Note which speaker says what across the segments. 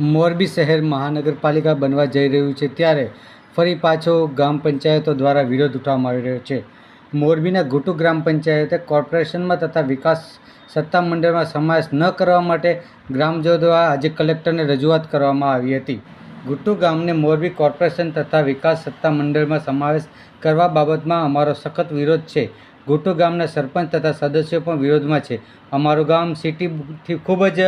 Speaker 1: મોરબી શહેર મહાનગરપાલિકા બનવા જઈ રહ્યું છે ત્યારે ફરી પાછો ગ્રામ પંચાયતો દ્વારા વિરોધ ઉઠાવવામાં આવી રહ્યો છે. મોરબીના ઘૂટુ ગ્રામ પંચાયતે કોર્પોરેશનમાં તથા વિકાસ સત્તામંડળમાં સમાવેશ ન કરવા માટે ગ્રામજનો દ્વારા આજે કલેક્ટરને રજૂઆત કરવામાં આવી હતી. ઘુટુ ગામને મોરબી કોર્પોરેશન તથા વિકાસ સત્તામંડળમાં સમાવેશ કરવા બાબતમાં અમારો સખત વિરોધ છે. ઘુટુ ગામના સરપંચ તથા સદસ્યો પણ વિરોધમાં છે. અમારું ગામ સિટીથી ખૂબ જ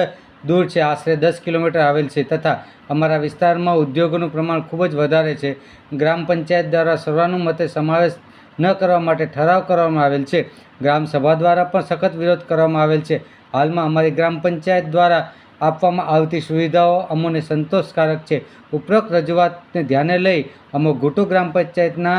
Speaker 1: દૂર છે. આશરે દસ કિલોમીટર આવેલ છે તથા અમારા વિસ્તારમાં ઉદ્યોગોનું પ્રમાણ ખૂબ જ વધારે છે. ગ્રામ પંચાયત દ્વારા સર્વાનુમતે સમાવેશ ન કરવા માટે ઠરાવ કરવામાં આવેલ છે. ગ્રામ સભા દ્વારા પણ સખત વિરોધ કરવામાં આવેલ છે. હાલમાં અમારી ગ્રામ પંચાયત દ્વારા આપવામાં આવતી સુવિધાઓ અમોને સંતોષકારક છે. ઉપરોક્ત રજૂઆતને ધ્યાને લઈ અમો ઘુટુ ગ્રામ પંચાયતના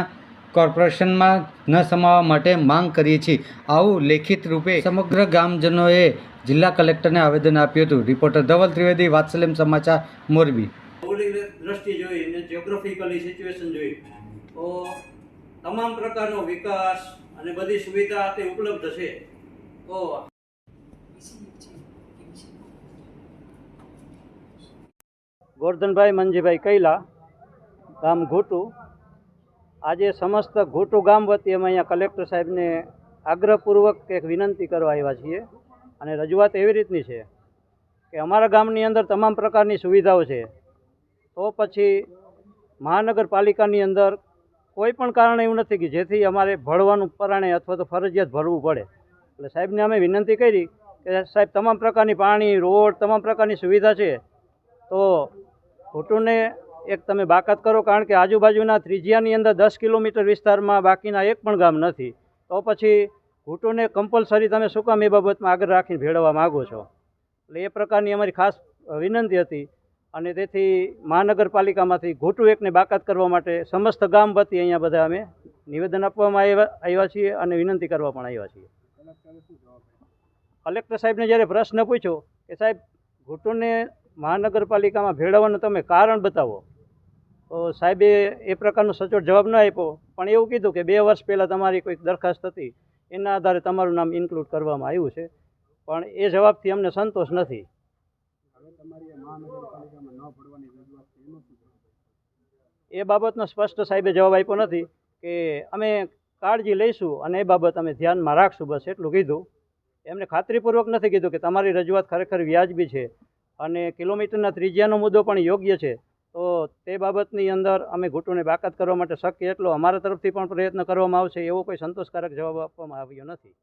Speaker 1: કોર્પોરેશનમાં ન સમાવવા માટે માંગ કરીએ છીએ. આવું લેખિત રૂપે સમગ્ર ગામજનોએ જિલ્લા કલેક્ટરને આવેદન આપ્યું હતું. રિપોર્ટર ધવલ ત્રિવેદી, વાત્સલ્યમ સમાચાર, મોરબી.
Speaker 2: ભૌગોલિક જોઈ અને જ્યોગ્રાફિકલી સિચ્યુએશન જોઈ તો તમામ પ્રકારનો વિકાસ અને બધી સુવિધા તે ઉપલબ્ધ છે. તો ગોરધનભાઈ, મંજીભાઈ કૈલા, ગામ ઘોટુ. આજે સમસ્ત ઘોટુ ગામ વતી અમે અહીંયા કલેક્ટર સાહેબને આગ્રહપૂર્વક એક વિનંતી કરવા આવ્યા છીએ અને રજૂઆત એવી રીતની છે કે અમારા ગામની અંદર તમામ પ્રકારની સુવિધાઓ છે. તો પછી મહાનગરપાલિકાની અંદર કોઈ પણ કારણ એવું નથી કે જેથી અમારે ભળવાનું પરાણે અથવા તો ફરજિયાત ભરવું પડે. એટલે સાહેબને અમે વિનંતી કરી કે સાહેબ તમામ પ્રકારની પાણી, રોડ, તમામ પ્રકારની સુવિધા છે. તો ખોટુંને એક તમે બાકાત કરો, કારણ કે આજુબાજુના ત્રિજ્યાની અંદર દસ કિલોમીટર વિસ્તારમાં બાકીના એક પણ ગામ નથી. તો પછી ઘૂંટોને કમ્પલસરી તમે શું કામ એ બાબતમાં આગળ રાખીને ભેળવવા માગો છો? એટલે એ પ્રકારની અમારી ખાસ વિનંતી હતી. અને તેથી મહાનગરપાલિકામાંથી ઘૂંટું એકને બાકાત કરવા માટે સમસ્ત ગામ વતી અહીંયા બધા અમે નિવેદન આપવામાં આવ્યા આવ્યા છીએ અને વિનંતી કરવા પણ આવ્યા છીએ. કલેક્ટર સાહેબને જ્યારે પ્રશ્ન પૂછ્યો કે સાહેબ, ઘૂંટોને મહાનગરપાલિકામાં ભેળવવાનું તમે કારણ બતાવો સાહેબે એ પ્રકારનો સચોટ જવાબ ન આપ્યો, પણ એવું કીધું કે બે વર્ષ પહેલાં તમારી કોઈક દરખાસ્ત હતી, એના આધારે તમારું નામ ઇન્ક્લુડ કરવામાં આવ્યું છે, પણ એ જવાબથી અમને સંતોષ નથી. એ બાબતનો સ્પષ્ટ સાહેબે જવાબ આપ્યો નથી કે અમે કાળજી લઈશું અને એ બાબત અમે ધ્યાનમાં રાખશું, બસ એટલું કીધું. એમને ખાતરીપૂર્વક નથી કીધું કે તમારી રજૂઆત ખરેખર વ્યાજબી છે અને કિલોમીટરના ત્રિજ્યાનો મુદ્દો પણ યોગ્ય છે તો તે બાબતની અંદર અમે ઘૂંટુને બાકાત કરવા માટે શક્ય એટલો અમારા તરફથી પણ પ્રયત્ન કરવામાં આવશે એવો કોઈ સંતોષકારક જવાબ આપવામાં આવ્યો નથી.